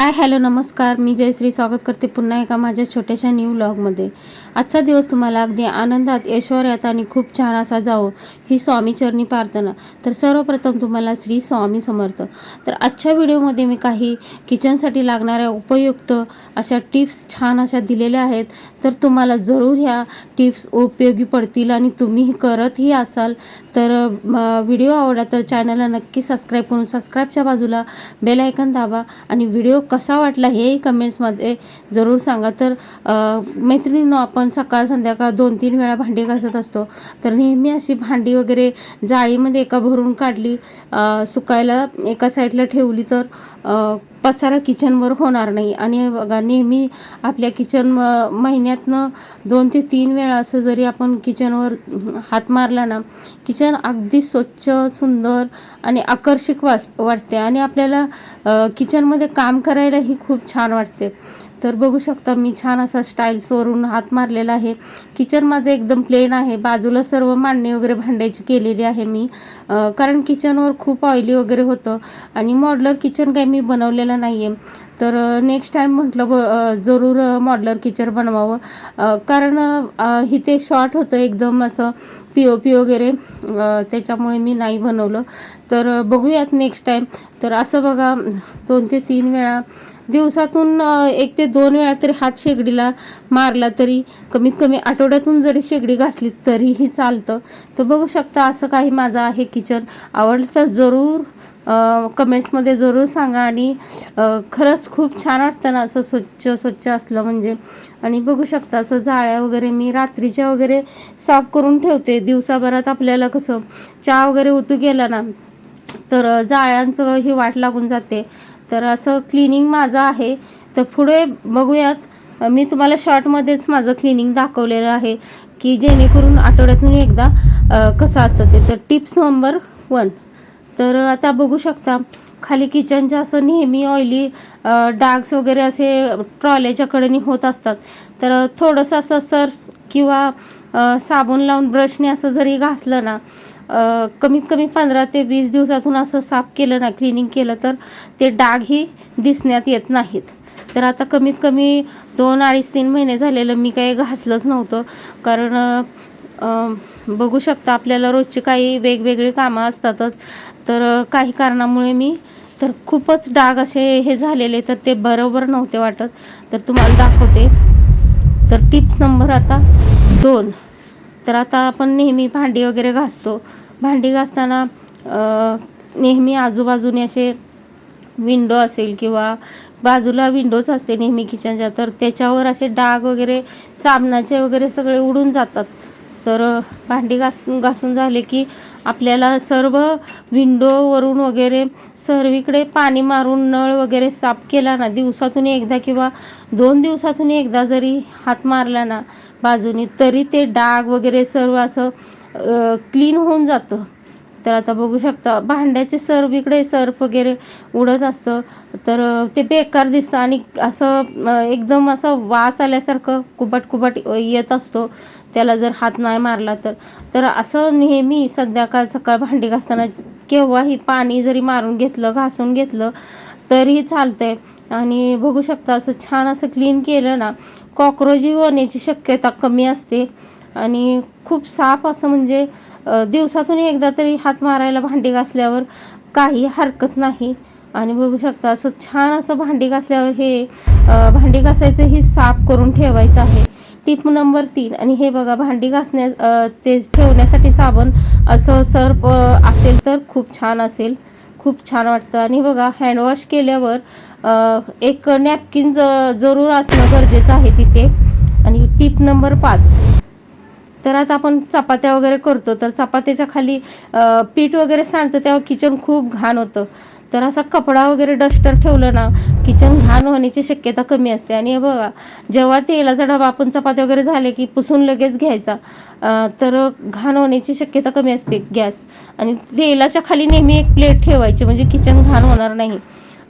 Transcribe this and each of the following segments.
Hi hello नमस्कार. मी जयश्री स्वागत करते पुन्हा एका माझ्या छोट्याशा न्यू व्लॉगमध्ये आजचा दिवस तुम्हाला अगदी आनंदात ऐश्वर्यात आणि खूप छान असा जावो ही स्वामीचरणी प्रार्थना. तर सर्वप्रथम तुम्हाला श्री स्वामी समर्थ. तर आजच्या व्हिडिओमध्ये मी काही किचनसाठी लागणाऱ्या उपयुक्त अशा टिप्स छान अशा दिलेल्या आहेत. तर तुम्हाला जरूर ह्या टिप्स उपयोगी पडतील आणि तुम्ही करतही असाल. तर व्हिडिओ आवडला तर चॅनलला नक्की सबस्क्राईब करून सबस्क्राईबच्या बाजूला बेल आयकन दाबा आणि व्हिडिओ कसा वाटला हेही कमेंट्समध्ये जरूर सांगा. तर मैत्रिणींनो आपण सकाळ संध्याकाळ दोन तीन वेळा भांडी घासत असतो. तर नेहमी अशी भांडी वगैरे जाळीमध्ये एका भरून काढली सुकायला एका साईडला ठेवली तर पसारा किचनवर होणार नाही. आणि बघा नेहमी आपल्या किचन महिन्यातनं दोन ते तीन वेळा असं जरी आपण किचनवर हात मारला ना किचन अगदी स्वच्छ सुंदर आणि आकर्षक वाट वाटते. आणि आपल्याला किचनमध्ये काम करायलाही खूप छान वाटते. तर बघू शकता मी छान असा स्टाईल्सवरून हात मारलेला आहे. किचन माझं एकदम प्लेन आहे. बाजूला सर्व मांडणी वगैरे भांड्याची केलेली आहे मी. कारण किचनवर खूप ऑइली वगैरे होतं. आणि मॉडलर किचन काही मी बनवलेलं नाही आहे तर नेक्स्ट टाईम म्हटलं ब जरूर मॉडलर किचन बनवावं. कारण इथे शॉर्ट होतं एकदम असं पी ओ पी वगैरे त्याच्यामुळे मी नाही बनवलं. तर बघूयात नेक्स्ट टाईम तर असं बघा दोन ते तीन वेळा दिवसातून एक ते दोन वेळा तरी हात शेगडीला मारला तरी कमीत कमी आठवड्यातून जरी शेगडी घासली तरीही चालतं. तर बघू शकता असं काही माझं आहे किचन आवडलं तर जरूर कमेंट्समध्ये जरूर सांगा आणि खरंच खूप छान वाटतं ना असं स्वच्छ स्वच्छ असलं म्हणजे. आणि बघू शकता असं जाळ्या वगैरे मी रात्रीच्या वगैरे साफ करून ठेवते. दिवसाभरात आपल्याला कसं चहा वगैरे उतू गेला ना तर जाळ्यांचं ही वाट लागून जाते. तर असं क्लिनिंग माझं आहे. तर पुढे बघूयात. मी तुम्हाला शॉर्टमध्येच माझं क्लिनिंग दाखवलेलं आहे की जेणेकरून आठवड्यातून एकदा कसं असतं ते. तर टिप्स नंबर वन तर आता बघू शकता. खाली किचनच्या असं नेहमी ऑइली डाग्स वगैरे असे ट्रॉलेच्या कडेने होत असतात. तर थोडंसं असं सर्फ किंवा साबण लावून ब्रशने असं जरी घासलं ना कमीत कमी पंधरा ते वीस दिवसातून असं साफ केलं ना क्लिनिंग केलं तर ते डागही दिसण्यात येत नाहीत. तर आता कमीत कमी दोन अडीच तीन महिने झालेलं मी काही घासलंच नव्हतं. कारण बघू शकता आपल्याला रोजची काही वेगवेगळी कामं असतातच. तर काही कारणामुळे मी तर खूपच डाग असे हे झालेले तर ते बरोबर नव्हते वाटत. तर तुम्हाला दाखवते. तर टिप्स नंबर आता दोन. तर आता आपण नेहमी भांडी वगैरे घासतो. भांडी घासताना नेहमी आजूबाजूने असे विंडो असेल किंवा बाजूला विंडोच असते नेहमी किचनच्या तर त्याच्यावर असे डाग वगैरे साबणाचे वगैरे सगळे उडून जातात. तर भांडी घास घासून झाले की आपल्याला सर्व विंडोवरून वगैरे सर्वीकडे पाणी मारून नळ वगैरे साफ केला ना दिवसातून एकदा किंवा दोन दिवसातून एकदा जरी हात मारला ना बाजूनी तरी ते डाग वगैरे सर्व असं क्लीन होऊन जातं. तर आता बघू शकता भांड्याचे सर्फ इकडे सर्फ वगैरे उडत असतं. तर ते बेकार दिसतं आणि असं एकदम असं वास आल्यासारखं कुबट कुबट येत असतो. त्याला जर हात नाही मारला तर. तर असं नेहमी संध्याकाळ सकाळ भांडी घासताना केव्हाही पाणी जरी मारून घेतलं घासून घेतलं तरीही चालतंय. आणि बघू शकता असं छान असं क्लीन केलं ना कॉक्रोजी होण्याची शक्यता कमी असते. आणि खूप साफ असं म्हणजे दिवसातून एकदा तरी हात मारायला भांडी घासल्यावर काही हरकत नाही. आणि बघू शकता असं छान असं भांडी घासल्यावर हे भांडी घासायचं ही साफ करून ठेवायचं आहे. टिप नंबर तीन आणि हे बघा भांडी घासण्या ते ठेवण्यासाठी साबण असं सर्प असेल तर खूप छान असेल. खूप छान वाटतं. आणि बघा हँडवॉश केल्यावर एक नॅपकिन ज जरूर असणं गरजेचं आहे तिथे. आणि टिप नंबर पाच. तर आता आपण चपात्या वगैरे करतो. तर चपात्याच्या खाली पीठ वगैरे सांडतं तेव्हा किचन खूप घाण होतं. तर असा कपडा वगैरे डस्टर ठेवलं ना किचन घाण होण्याची शक्यता कमी असते. आणि बघा जेव्हा तेलाचा डबा आपण चपाती वगैरे झाले की पुसून लगेच घ्यायचा तर घाण होण्याची शक्यता कमी असते गॅस. आणि तेलाच्या खाली नेहमी एक प्लेट ठेवायची म्हणजे किचन घाण होणार नाही.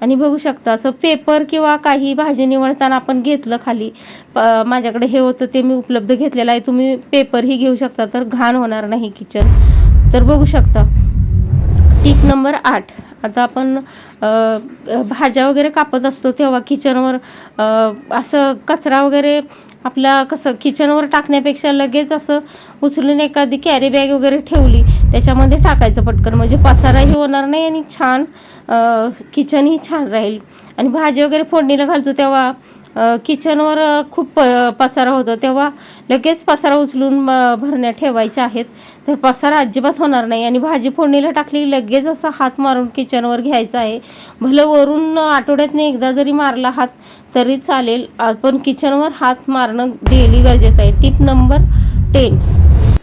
आणि बघू शकता असं पेपर किंवा काही भाजी निवडताना आपण घेतलं खाली. माझ्याकडे हे होतं ते मी उपलब्ध घेतलेलं आहे. तुम्ही पेपरही घेऊ शकता तर घाण होणार नाही किचन तर बघू शकता. टीप नंबर आठ. आता आपण भाज्या वगैरे कापत असतो तेव्हा किचनवर असं कचरा वगैरे आपला कसं किचनवर टाकण्यापेक्षा लगेच असं उचलून एखादी कॅरी बॅग वगैरे ठेवली त्याच्यामध्ये टाकायचं पटकन. म्हणजे पसाराही होणार नाही आणि छान किचनही छान राहील. आणि भाजी वगैरे फोडणीला घालतो तेव्हा किचनवर खूप प पसारा होतो. तेव्हा लगेच पसारा उचलून भरण्या ठेवायच्या आहेत. तर पसारा अजिबात होणार नाही. आणि भाजी फोडणीला टाकली लगेच असा हात मारून किचनवर घ्यायचा आहे. भलं वरून आठवड्यातनं एकदा जरी मारला हात तरी चालेल. पण किचनवर हात मारणं डेली गरजेचं आहे. टिप नंबर टेन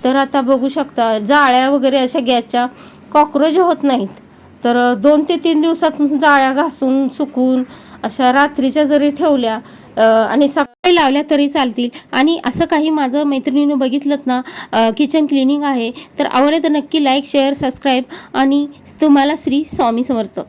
तर आता बघू शकता जाळ्या वगैरे अशा गॅसच्या कॉक्रोच होत नाहीत. तर दोन ते तीन दिवसात जाळ्या घासून सुकून अशा रात्रीच्या जरी ठेवल्या आणि सकाळी लावल्या तरी चालतील. आणि असं काही माझं मैत्रिणीनं बघितलं ना किचन क्लिनिंग आहे तर आवडलं तर नक्की लाईक शेअर सबस्क्राईब आणि तुम्हाला श्री स्वामी समर्थ.